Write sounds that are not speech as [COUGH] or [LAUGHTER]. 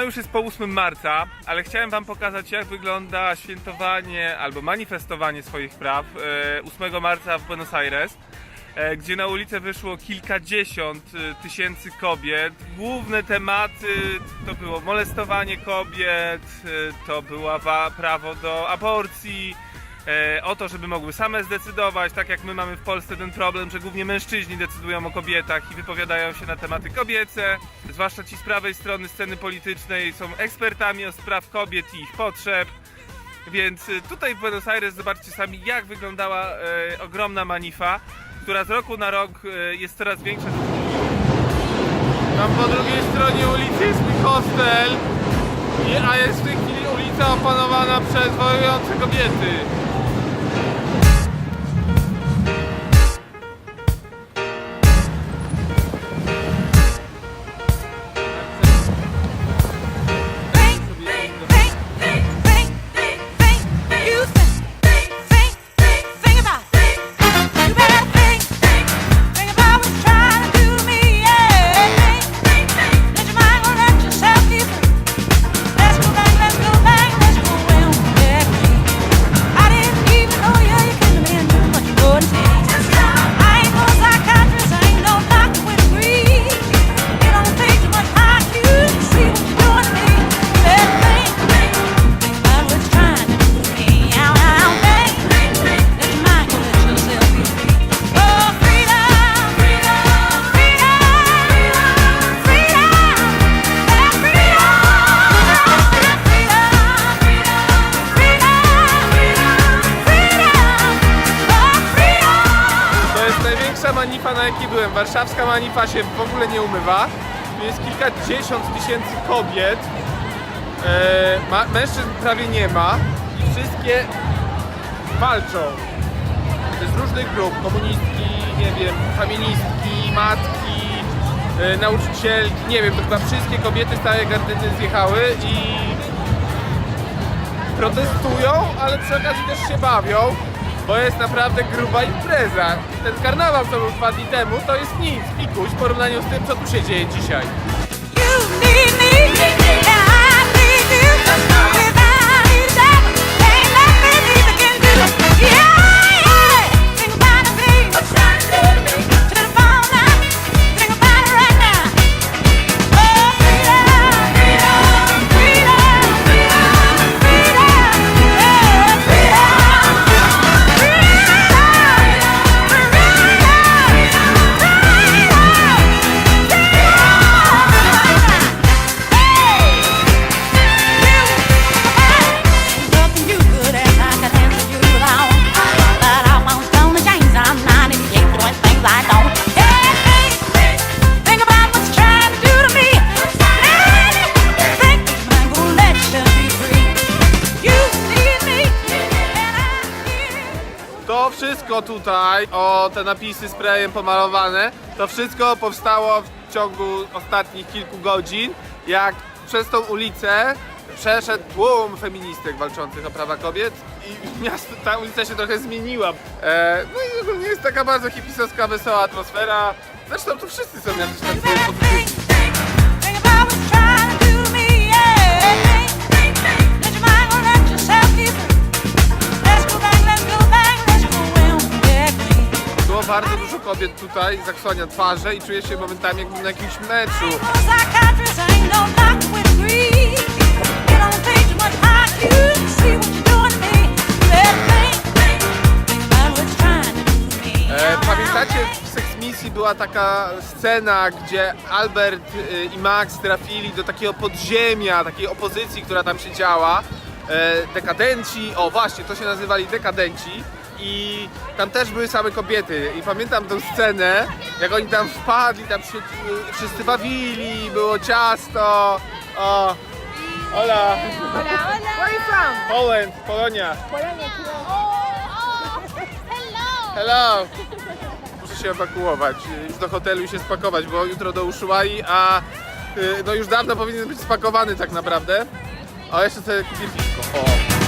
No już jest po 8 marca, ale chciałem wam pokazać jak wygląda świętowanie albo manifestowanie swoich praw e, 8 marca w Buenos Aires, e, gdzie na ulicę wyszło kilkadziesiąt e, tysięcy kobiet. Główne tematy to było molestowanie kobiet, e, to było prawo do aborcji, e, o to, żeby mogły same zdecydować, tak jak my mamy w Polsce ten problem, że głównie mężczyźni decydują o kobietach i wypowiadają się na tematy kobiece, zwłaszcza ci z prawej strony sceny politycznej są ekspertami od spraw kobiet i ich potrzeb. Więc y, tutaj w Buenos Aires zobaczcie sami, jak wyglądała e, ogromna manifa, która z roku na rok e, jest coraz większa. Tam po drugiej stronie ulicy jest mój hostel, a jest w tej chwili ulica opanowana przez wojujące kobiety. Manifa, na jakiej byłem. Warszawska manifa się w ogóle nie umywa. Tu jest kilkadziesiąt tysięcy kobiet. E, ma, mężczyzn prawie nie ma. I wszystkie walczą. Z różnych grup. Komunistki, nie wiem, feministki, matki, e, nauczycielki. Nie wiem, to chyba wszystkie kobiety z całej gardyny zjechały i protestują, ale przy okazji też się bawią, bo jest naprawdę gruba impreza. Ten karnawał, co był dwa dni temu, to jest nic, pikuś w porównaniu z tym, co tu się dzieje dzisiaj. You need me, wszystko tutaj, o te napisy sprayem pomalowane, to wszystko powstało w ciągu ostatnich kilku godzin, jak przez tą ulicę przeszedł tłum feministek walczących o prawa kobiet i [LAUGHS] miasto, ta ulica się trochę zmieniła. E, no i ogólnie jest taka bardzo hipisowska, wesoła atmosfera. Zresztą tu wszyscy są jacyś tacy Think, kobiet tutaj, zasłania twarze i czuję się momentami jakbym na jakimś meczu. No. E, pamiętacie, w Sex Misji była taka scena, gdzie Albert y, i Max trafili do takiego podziemia, takiej opozycji, która tam się działa. E, dekadenci, o właśnie, to się nazywali dekadenci. I tam też były same kobiety. I pamiętam tą scenę, jak oni tam wpadli, tam się y, wszyscy bawili, było ciasto. O, Ola, Hola, hola. Where are you from? Poland, Polonia. Polonia. Hello. Hello! Muszę się ewakuować, już do hotelu i się spakować, bo jutro do Ushuai, a y, no już dawno powinien być spakowany tak naprawdę. A jeszcze sobie kupię piwko. O.